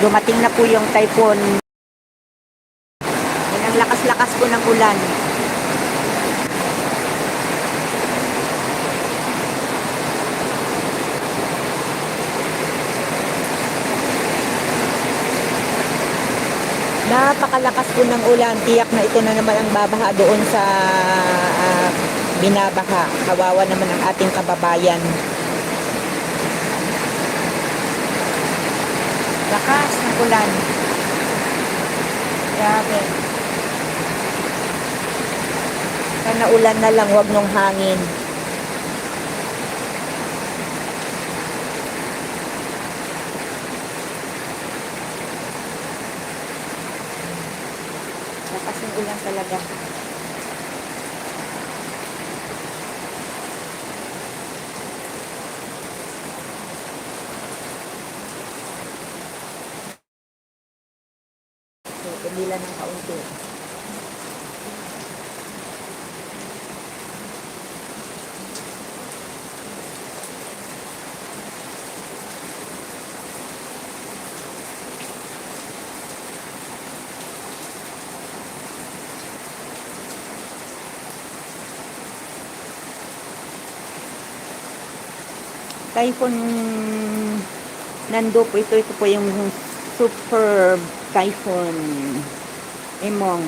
Dumating na po yung typhoon. Yan ang lakas-lakas po ng ulan. Napakalakas po ng ulan. Tiyak na ito na naman ang babaha doon sa ah, binabaha. Kawawa naman ang ating kababayan. Lakas ng ulan. Grabe. Sana ulan na lang, wag nung hangin. Lakas ng ulan talaga. Pumila ng kaunti. Typhoon Nando po ito, ito po yung super typhoon Emong.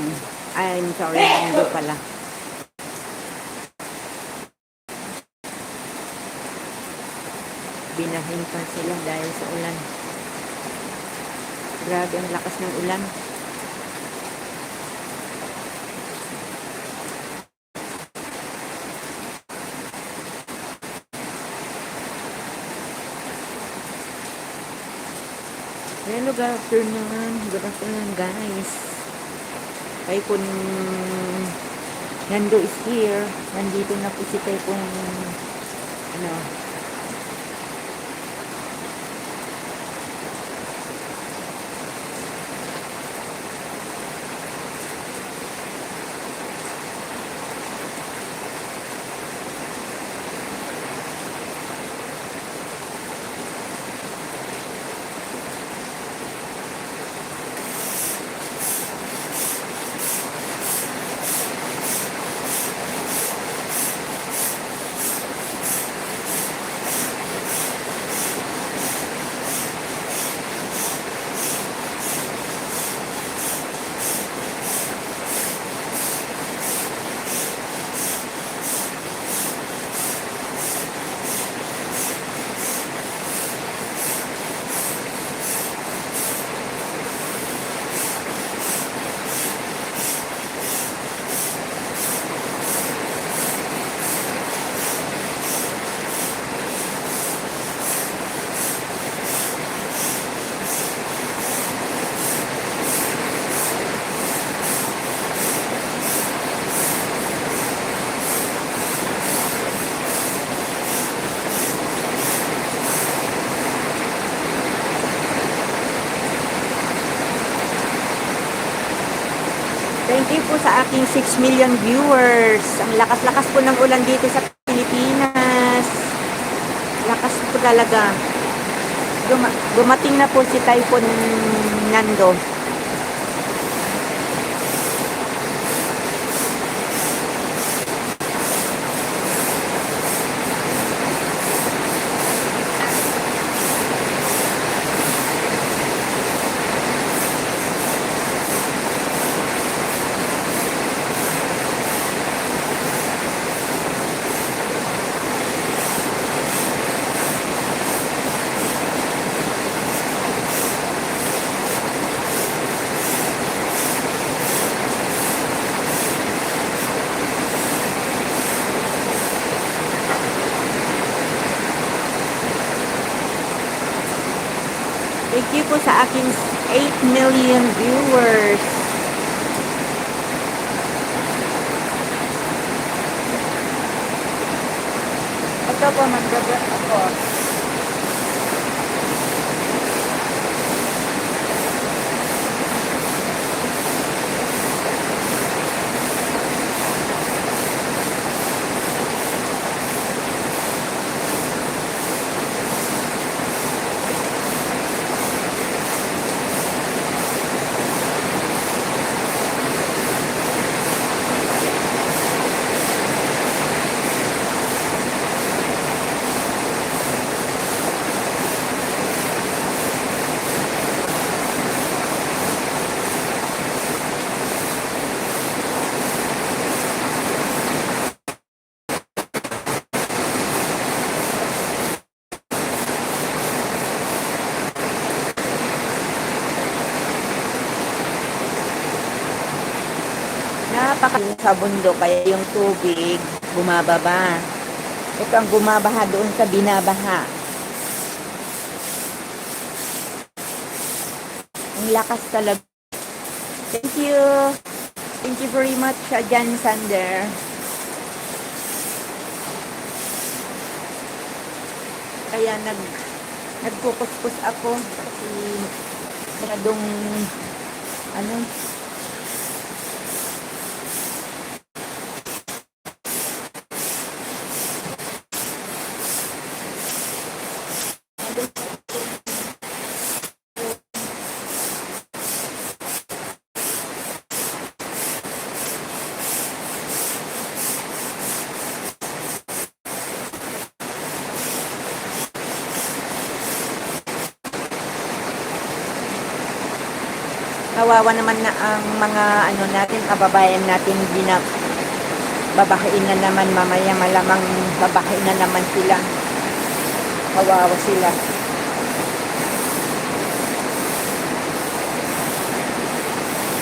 I'm sorry, Nando pala. Binahin pa sila dahil sa ulan. Grabe ang lakas ng ulan. Hello, good afternoon. Good afternoon, guys. Typhoon Nando is here. Nandito na po si Typhoon ano, Thank aking 6 million viewers. Ang lakas-lakas po ng ulan dito sa Pilipinas. Lakas po talaga. Duma- dumating na po si Typhoon Nando. Thank you po sa aking 8 million viewers. Ito po, mag-grab ako. Napaka sa bundok kaya yung tubig bumababa. Ito ang bumabaha doon sa binabaha. Ang lakas talaga. Thank you. Thank you very much, uh, Jan Sander. Kaya nag nagkukuspos ako kasi masyadong ano kawawa naman na ang mga ano natin kababayan natin bina babahain na naman mamaya malamang babahain na naman sila. Kawawa sila.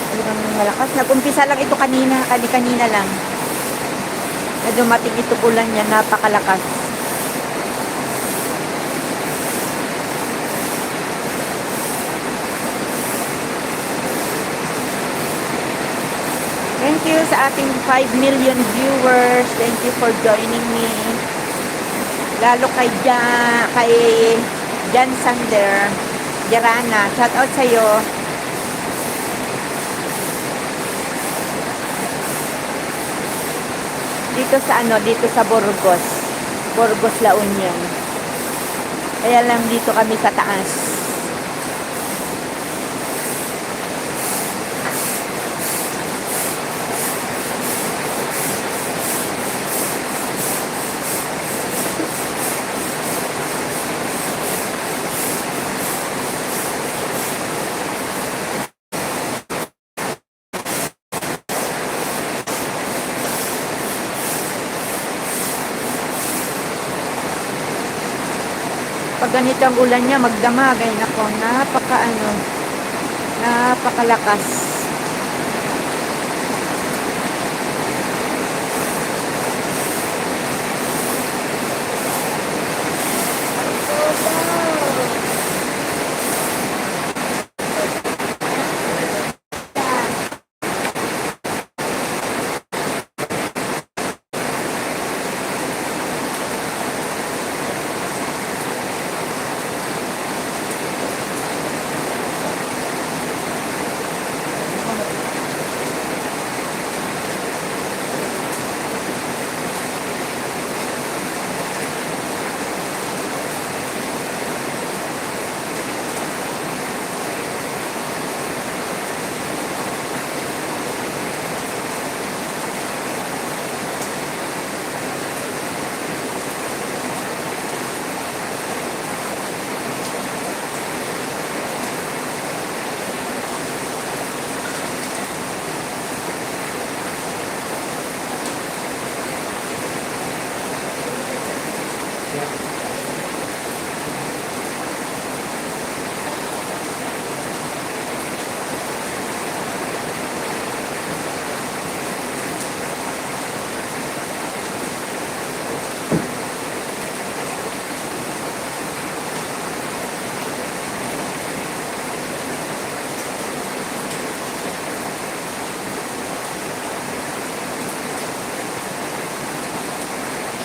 Talagang malakas. Nagumpisa lang ito kanina kani kanina lang. Na dumating ito ulan niya napakalakas Thank you sa ating 5 million viewers. Thank you for joining me. Lalo kay ja, kay Jan Sander, Jarana. Shout out sa iyo. Dito sa ano, dito sa Burgos. Burgos La Union. Kaya lang dito kami sa taas. Pag ganito ang ulan niya, magdamag. Ay, nako, napaka ano, napakalakas.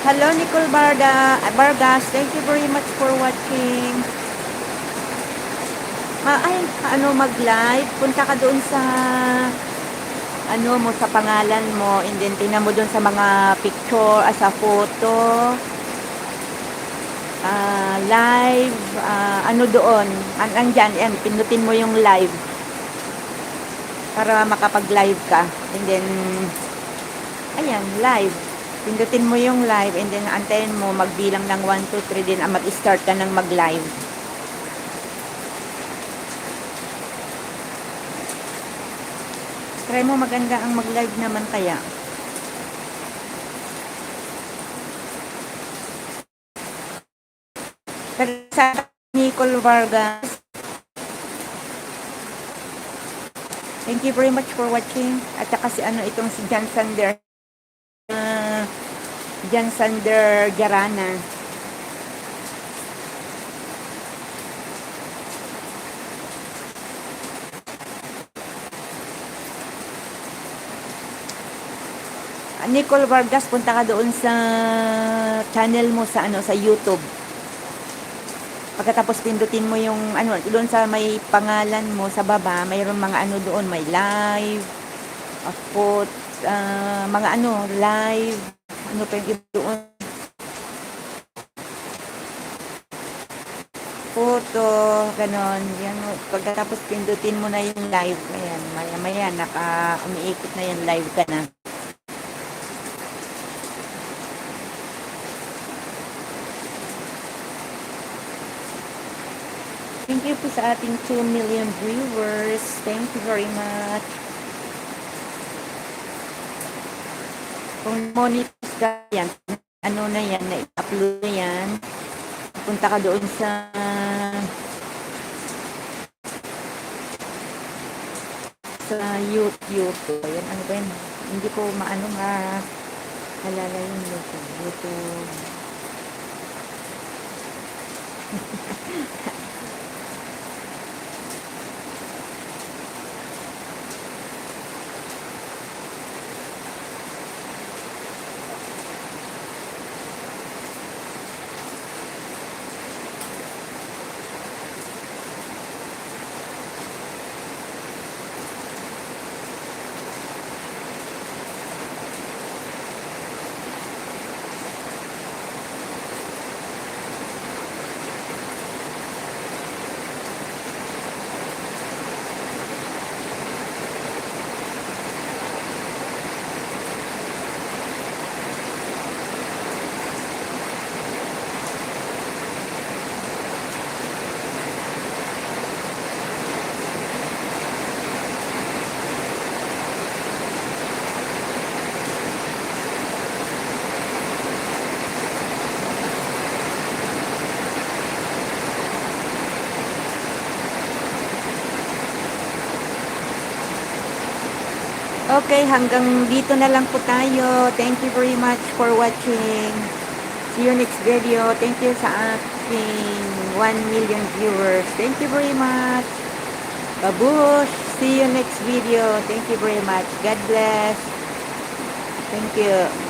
Hello, Nicole Barda, Vargas. Thank you very much for watching. Ma ay, ano, mag-live. Punta ka doon sa ano mo sa pangalan mo and then tingnan mo doon sa mga picture ah, sa photo ah, live ah, ano doon an andyan yan pindutin mo yung live para makapag live ka and then ayan live pindutin mo yung live and then antayin mo magbilang ng 1, 2, 3 din mag-start ka ng mag-live try mo maganda ang mag-live naman kaya Pero sa Nicole Vargas Thank you very much for watching. At saka si ano itong si John Sander. Uh, John Sander Garana. Nicole Vargas, punta ka doon sa channel mo sa ano sa YouTube. Pagkatapos pindutin mo yung ano doon sa may pangalan mo sa baba, mayroon mga ano doon, may live, a quote, ah, mga ano, live, ano pa yung doon. Photo, ganon. Yan, pagkatapos pindutin mo na yung live, ayan, maya maya, naka, umiikot na yung live ka na. Thank you po sa ating 2 million viewers. Thank you very much. Kung monetize ka yan, ano na yan, na-upload na yan, punta ka doon sa sa YouTube. Yan, ano ba yun? Hindi ko maano ma halala yung YouTube. YouTube. Okay, hanggang dito na lang po tayo. Thank you very much for watching. See you next video. Thank you sa aking 1 million viewers. Thank you very much. Babush. See you next video. Thank you very much. God bless. Thank you.